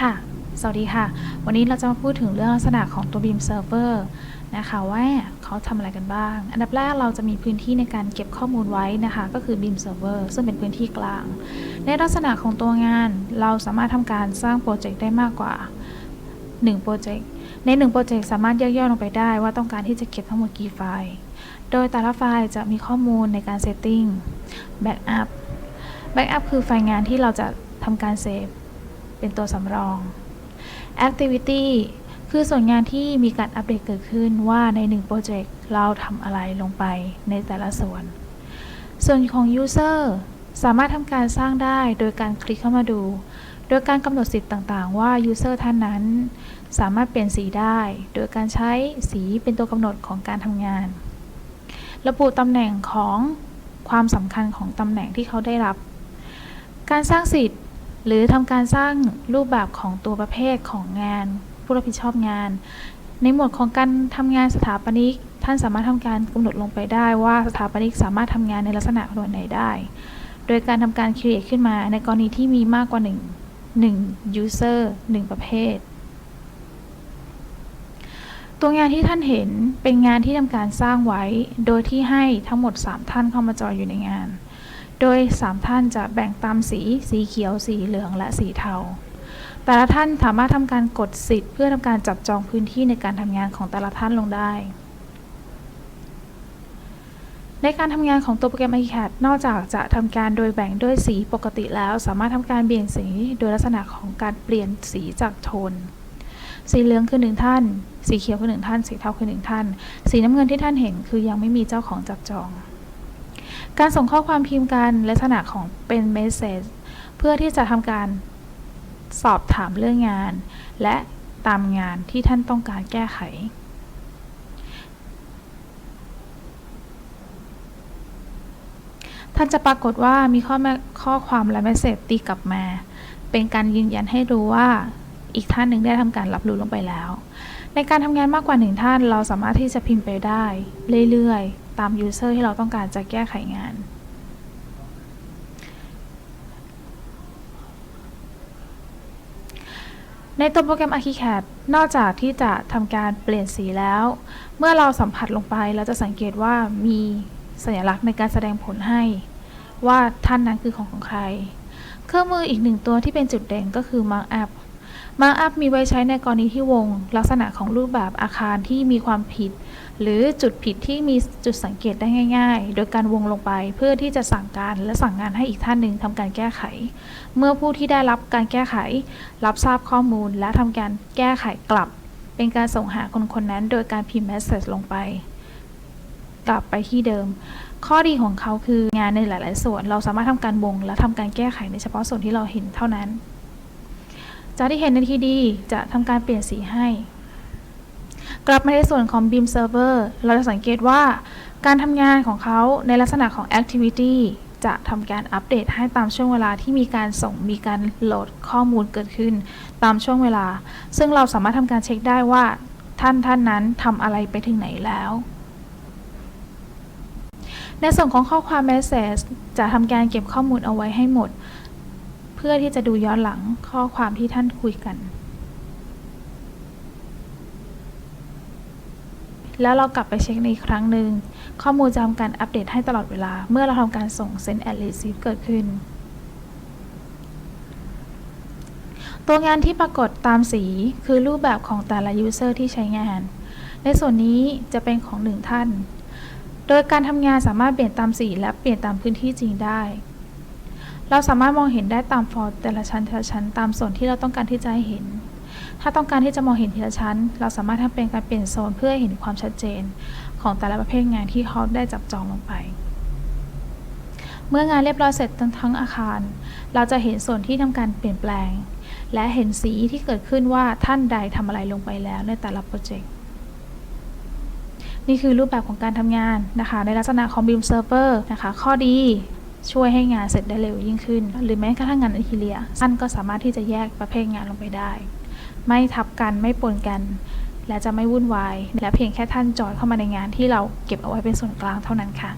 ค่ะ สวัสดีค่ะ วันนี้เราจะมาพูดถึงเรื่องลักษณะของตัว Beam Server นะคะว่าเขาทำอะไรกันบ้าง อันดับแรกเราจะมีพื้นที่ในการเก็บข้อมูลไว้นะคะ ก็คือ Beam Server ซึ่งเป็นพื้นที่กลาง ในลักษณะของตัวงาน เราสามารถทำการสร้างโปรเจกต์ได้มากกว่า 1โปรเจกต์ใน1โปรเจกต์สามารถแย่อยๆลงไปได้ว่าต้องการที่จะเก็บทั้งหมดกี่ไฟล์ โดยแต่ละไฟล์จะมีข้อมูลในการ setting backup backup คือไฟล์งานที่เราจะทำการเซฟเป็นตัวสำรอง Activity คือส่วนงานที่มีการอัปเดตเกิดขึ้นว่าใน1โปรเจกต์เราทำอะไรลงไปในแต่ละส่วน ส่วนของ User สามารถทำการสร้างได้โดยการคลิกเข้ามาดู โดยการกำหนดสิทธิ์ต่างๆ ว่า User ท่านนั้น สามารถเปลี่ยนสีได้ โดยการใช้สีเป็นตัวกำหนดของการทำงาน ระบุตำแหน่งของความสำคัญของตำแหน่งที่เขาได้รับ การสร้างสิทธิ์หรือทำการสร้างรูปแบบของตัวประเภทของงาน ผู้รับผิดชอบงาน ในหมวดของการทำงานสถาปนิก ท่านสามารถทำการกำหนดลงไปได้ว่าสถาปนิกสามารถทำงานในลักษณะหน่วยไหนได้ โดยการทำการ create ขึ้นมาในกรณีที่มีมากกว่า 1 1 user 1 ประเภท ตัวงานที่ท่านเห็นเป็นงานที่ทำการสร้างไว้ โดยที่ให้ทั้งหมด 3 ท่านเข้ามาจอยอยู่ในงาน โดย 3 ท่านจะแบ่งตามสี สีเขียว สีเหลืองและสีเทา แต่ละท่านสามารถทำการกดสิทธิ์ เพื่อทำการจับจองพื้นที่ในการทำงานของแต่ละท่านลงได้ ในการทำงานของตัวโปรแกรม iCAD นอกจากจะทำการโดยแบ่งด้วยสีปกติแล้ว สามารถทำการเปลี่ยนสีโดยลักษณะของการเปลี่ยนสีจากโทน สีเหลืองคือหนึ่งท่าน สีเขียวคือหนึ่งท่าน สีเทาคือหนึ่งท่าน สีน้ำเงินที่ท่านเห็นคือยังไม่มีเจ้าของจับจอง การส่งข้อความพิมพ์กันลักษณะของเป็นเมสเซจเพื่อที่จะทำการสอบถามเรื่องงาน และตามงานที่ท่านต้องการแก้ไข ท่านจะปรากฏว่ามีข้อข้อความและเมสเซจตีกลับมา เป็นการยืนยันให้รู้ว่าอีกท่านหนึ่งได้ทำการรับรู้ลงไปแล้ว ในการทำงานมากกว่าหนึ่งท่าน เราสามารถที่จะพิมพ์ไปได้ เรื่อยๆ ตาม user ที่เราต้องการจะแก้ไขงานในตัวโปรแกรม ArchiCAD นอกจากที่จะทำการเปลี่ยนสีแล้ว เมื่อเราสัมผัสลงไป เราจะสังเกตว่ามี สัญลักษณ์ในการแสดงผลให้ ว่าท่านนั้นคือของของใคร เครื่องมืออีกหนึ่งตัวที่เป็นจุดเด่นก็คือ Markup Markup มีไว้ใช้ในกรณีที่วง ลักษณะของรูปแบบอาคารที่มีความผิด หรือจุดผิดที่มีจุดสังเกตได้ง่าย ๆ โดยการวงลงไปเพื่อที่จะสั่งการและสั่งงานให้อีกท่านหนึ่งทำการแก้ไข เมื่อผู้ที่ได้รับการแก้ไข รับทราบข้อมูลและทำการแก้ไขกลับ เป็นการส่งหาคนคนนั้นโดยการพิมพ์ message ลงไป กลับไปที่เดิม ข้อดีของเขาคืองานในหลาย ๆ ส่วน เราสามารถทำการวงและทำการแก้ไขในเฉพาะส่วนที่เราเห็นเท่านั้น จากที่เห็นในที่ดีจะทำการเปลี่ยนสีให้ กลับมาในส่วนของ Beam Server เราจะสังเกตว่าการทำงานของเขาในลักษณะของ Activity จะทำการอัปเดตให้ตามช่วงเวลาที่มีการส่งมีการโหลดข้อมูลเกิดขึ้น ตามช่วงเวลา ซึ่งเราสามารถทำการเช็คได้ว่าท่านท่านนั้นทำอะไรไปถึงไหนแล้ว ในส่วนของข้อความ Message จะทำการเก็บข้อมูลเอาไว้ให้หมด เพื่อที่จะดูย้อนหลังข้อความที่ท่านคุยกัน แล้วเรากลับไปเช็คในอีกครั้งหนึ่ง ข้อมูลจะทำการอัปเดตให้ตลอดเวลา เมื่อเราทำการส่ง send and receive เกิดขึ้น ตัวงานที่ปรากฏตามสีคือรูปแบบของแต่ละ user ที่ใช้งาน ในส่วนนี้จะเป็นของหนึ่งท่าน โดยการทำงานสามารถเปลี่ยนตามสีและเปลี่ยนตามพื้นที่จริงได้ เราสามารถมองเห็นได้ตามฟอร์แต่ละชั้นแต่ละชั้นตามส่วนที่เราต้องการที่จะให้เห็น ถ้าต้องการที่จะมองเห็นทีละชั้น เราสามารถทำเป็นการเปลี่ยนโซนเพื่อให้เห็นความชัดเจน ของแต่ละประเภทงานที่เขาได้จับจองลงไป เมื่องานเรียบร้อยเสร็จทั้งทั้งอาคาร เราจะเห็นส่วนที่ทำการเปลี่ยนแปลง และเห็นสีที่เกิดขึ้นว่าท่านใดทำอะไรลงไปแล้วในแต่ละโปรเจกต์ นี่คือรูปแบบของการทำงานนะคะ ในลักษณะของ Beam Server นะคะ ข้อดีช่วยให้งานเสร็จได้เร็วยิ่งขึ้น หรือแม้กระทั่งงานอินทีเลียท่านก็สามารถที่จะแยกประเภทงานลงไปได้ ไม่ทับกันไม่ปนกัน และจะไม่วุ่นวาย และเพียงแค่ท่านจอยเข้ามาในงานที่เราเก็บเอาไว้เป็นส่วนกลางเท่านั้นค่ะ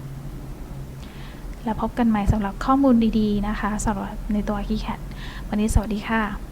แล้วพบกันใหม่สำหรับข้อมูลดีๆนะคะสำหรับในตัว KiCat วันนี้สวัสดีค่ะ